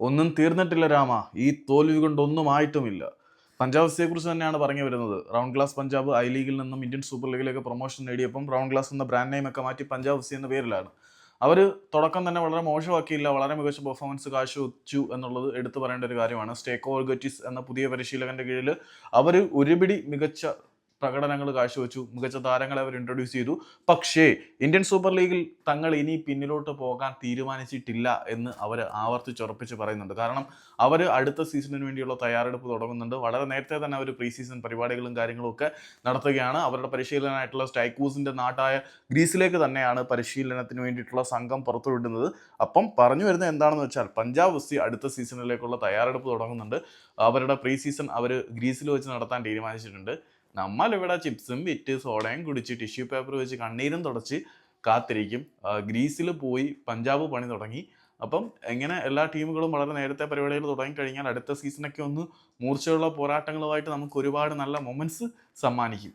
ഒന്നും തീർന്നിട്ടില്ല രാമ. ഈ തോൽവി കൊണ്ട് ഒന്നും ആയിട്ടുമില്ല. പഞ്ചാബ് എഫ് കുറിച്ച് തന്നെയാണ് പറഞ്ഞു വരുന്നത്. റൗണ്ട് ക്ലാസ് പഞ്ചാബ് ഐ ലീഗിൽ നിന്നും ഇന്ത്യൻ സൂപ്പർ ലീഗിലേക്ക് പ്രൊമോഷൻ നേടിയപ്പം റൗണ്ട് ക്ലാസ് എന്ന ബ്രാൻഡ് നെയിം ഒക്കെ മാറ്റി പഞ്ചാബ് എഫ് എന്ന പേരിലാണ്. അവർ തുടക്കം തന്നെ വളരെ മോശമാക്കിയില്ല. വളരെ മികച്ച പെർഫോമൻസ് കാഴ്ചവെച്ചു എന്നുള്ളത് എടുത്തു പറയേണ്ട ഒരു കാര്യമാണ്. സ്റ്റേക്കോ ഗറ്റിസ് എന്ന പുതിയ പരിശീലകന്റെ കീഴിൽ അവർ ഒരുപിടി മികച്ച പ്രകടനങ്ങൾ കാഴ്ചവെച്ചു. മികച്ച താരങ്ങളെ അവർ ഇൻട്രൊഡ്യൂസ് ചെയ്തു. പക്ഷേ ഇന്ത്യൻ സൂപ്പർ ലീഗിൽ തങ്ങൾ ഇനി പിന്നിലോട്ട് പോകാൻ തീരുമാനിച്ചിട്ടില്ല എന്ന് അവർ ആവർത്തിച്ചുറപ്പിച്ച് പറയുന്നുണ്ട്. കാരണം അവർ അടുത്ത സീസണിന് വേണ്ടിയുള്ള തയ്യാറെടുപ്പ് തുടങ്ങുന്നുണ്ട്. വളരെ നേരത്തെ തന്നെ അവർ പ്രീ സീസൺ പരിപാടികളും കാര്യങ്ങളും ഒക്കെ നടത്തുകയാണ്. അവരുടെ പരിശീലനമായിട്ടുള്ള സ്റ്റൈക്കൂസിന്റെ നാട്ടായ ഗ്രീസിലേക്ക് തന്നെയാണ് പരിശീലനത്തിന് വേണ്ടിയിട്ടുള്ള സംഘം പുറത്തുവിടുന്നത്. അപ്പം പറഞ്ഞു വരുന്നത് എന്താണെന്ന് വെച്ചാൽ പഞ്ചാബ് എഫ് സി അടുത്ത സീസണിലേക്കുള്ള തയ്യാറെടുപ്പ് തുടങ്ങുന്നുണ്ട്. അവരുടെ പ്രീ സീസൺ അവർ ഗ്രീസിൽ വെച്ച് നടത്താൻ തീരുമാനിച്ചിട്ടുണ്ട്. നമ്മളിവിടെ ചിപ്സും വിറ്റ് സോഡയും കുടിച്ച് ടിഷ്യൂ പേപ്പർ വെച്ച് കണ്ണീരും തുടച്ച് കാത്തിരിക്കും. ഗ്രീസിൽ പോയി പഞ്ചാബ് പണി തുടങ്ങി. അപ്പം എങ്ങനെ എല്ലാ ടീമുകളും വളരെ നേരത്തെ പരിപാടികൾ തുടങ്ങിക്കഴിഞ്ഞാൽ അടുത്ത സീസണൊക്കെ ഒന്ന് മൂർച്ചയുള്ള പോരാട്ടങ്ങളുമായിട്ട് നമുക്ക് ഒരുപാട് നല്ല മൊമെന്റ്സ് സമ്മാനിക്കും.